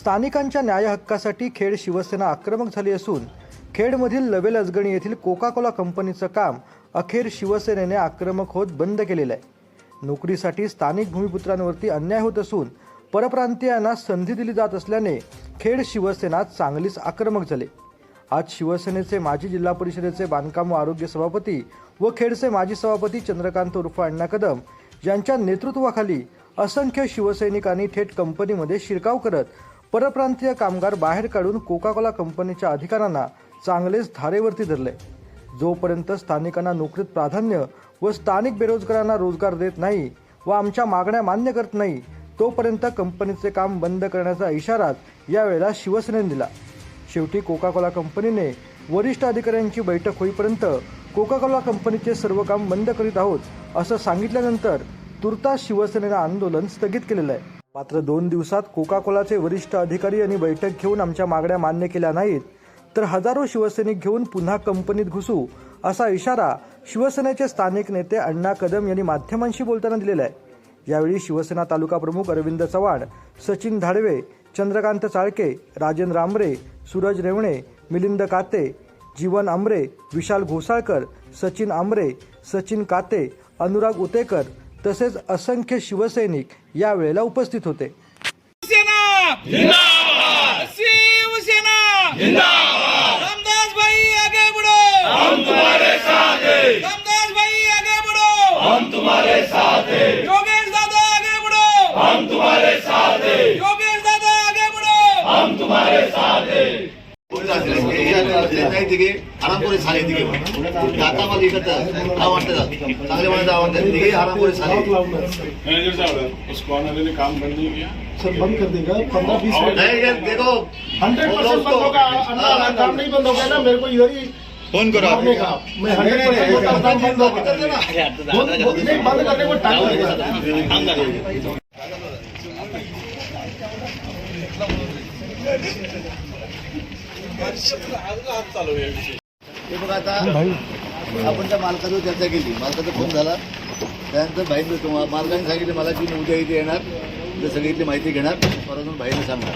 स्थानिकांच्या न्याय हक्कासाठी खेड शिवसेना आक्रमक झाली असून खेडमधील लवेल अजगणी येथील कोका कोला कंपनीचं काम अखेर शिवसेनेने आक्रमक होत बंद केलेलं आहे. नोकरीसाठी स्थानिक भूमिपुत्रांवरती अन्याय होत असून परप्रांतीयांना संधी दिली जात असल्याने खेड शिवसेना चांगलीच आक्रमक झाले. आज शिवसेनेचे माजी जिल्हा परिषदेचे बांधकाम व आरोग्य सभापती व खेडचे माजी सभापती चंद्रकांत उर्फ अण्णा कदम यांच्या नेतृत्वाखाली असंख्य शिवसैनिकांनी थेट कंपनीमध्ये शिरकाव करत परप्रांतीय कामगार बाहेर काढून कोका कोला कंपनीच्या अधिकाऱ्यांना चांगलेच धारेवरती धरले. जोपर्यंत स्थानिकांना नोकरीत प्राधान्य व स्थानिक बेरोजगारांना रोजगार देत नाही व आमच्या मागण्या मान्य करत नाही तोपर्यंत कंपनीचे काम बंद करण्याचा इशारा यावेळेला शिवसेनेने दिला. शेवटी कोका कोला कंपनीने वरिष्ठ अधिकाऱ्यांची बैठक होईपर्यंत कोका कोला कंपनीचे सर्व काम बंद करीत आहोत असं सांगितल्यानंतर तुर्तास शिवसेनेनं आंदोलन स्थगित केलेलं आहे. मात्र दोन दिवसात कोका कोलाचे वरिष्ठ अधिकारी यांनी बैठक घेऊन आमच्या मागण्या मान्य केल्या नाहीत. तर हजारो शिवसैनिक घेऊन पुन्हा कंपनीत घुसू असा इशारा शिवसेनेचे स्थानिक नेते अण्णा कदम यांनी माध्यमांशी बोलताना दिलेला आहे. यावेळी शिवसेना तालुका प्रमुख अरविंद चव्हाण सचिन धाडवे चंद्रकांत चाळके राजेंद्र रामरे सूरज रेवणे मिलिंद काते जीवन आमरे विशाल घोसाळकर सचिन आमरे सचिन काते अनुराग उतेकर तसेच असंख्य शिवसैनिक यावेळेला उपस्थित होते. शिवसेना! नाही तिघे आरामपुरे झाले तिघे. काका मग एकच आवडतात चांगले मला आवडतात तिघे आरामपुरे झाले मैनेजर साहब उस कॉर्नर वाले ने काम बंद नहीं किया सर बंद कर देगा. पंद्रह बीस मिनट. नहीं ये देखो. हंड्रेड बोलो परसेंट बंद उसको। होगा अन्ना काम नहीं बंद होगा ना? मेरे को इधर ही फोन करो मैं हंड्रेड परसेंट हूँ बंद बंद- करने को टाइम लगेगा। बघा आता आपण त्या मालकाचं चर्चा केली. मालकाचा फोन झाला. त्यानंतर भाईने तो मालकाने सांगितलं मला की उद्या इथे येणार. उद्या सगळी इथली माहिती घेणार. परत भाईने सांगणार.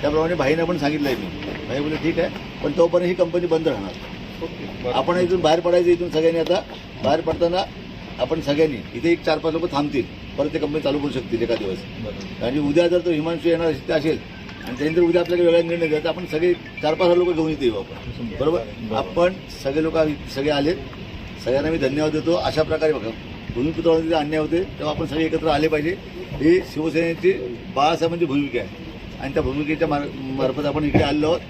त्याप्रमाणे भाईने पण सांगितलं आहे मी. भाई बोलले ठीक आहे. पण तोपर्यंत ही कंपनी बंद राहणार. आपण इथून बाहेर पडायचं इथून सगळ्यांनी आता. बाहेर पडताना आपण सगळ्यांनी इथे एक चार पाच लोक थांबतील. परत ते कंपनी चालू करू शकतील एका दिवस. आणि उद्या जर तो हिमांशू येणार असेल आणि त्यांनी जर उद्या आपल्याला वेगळा निर्णय घ्यायचा आपण सगळे चार पाच लोक घेऊन येते आपण. बरोबर? आपण सगळे लोक सगळे आलेत सगळ्यांना मी धन्यवाद देतो. अशा प्रकारे बघा भूमिपुत्रावर जे अन्याय होते तेव्हा आपण सगळे एकत्र आले पाहिजे. ही शिवसेनेची बाळासाहेबांची भूमिका आहे. आणि त्या भूमिकेच्या मार मार्फत आपण इकडे आलेलो आहोत.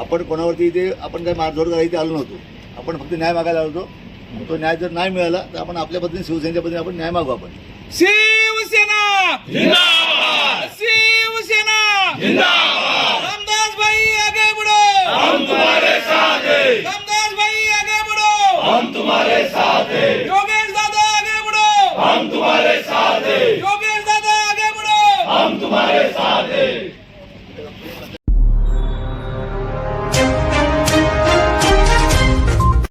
आपण कोणावरती इथे आपण काय मारझोड करायला इथे आलो नव्हतो. आपण फक्त न्याय मागायला आलो होतो. तो न्याय जर नाही मिळाला तर आपण आपल्या पद्धतीने शिवसेनेच्या पद्धतीने आपण न्याय मागू आपण. शिवसेना! जिंदाबाद! शिवसेना!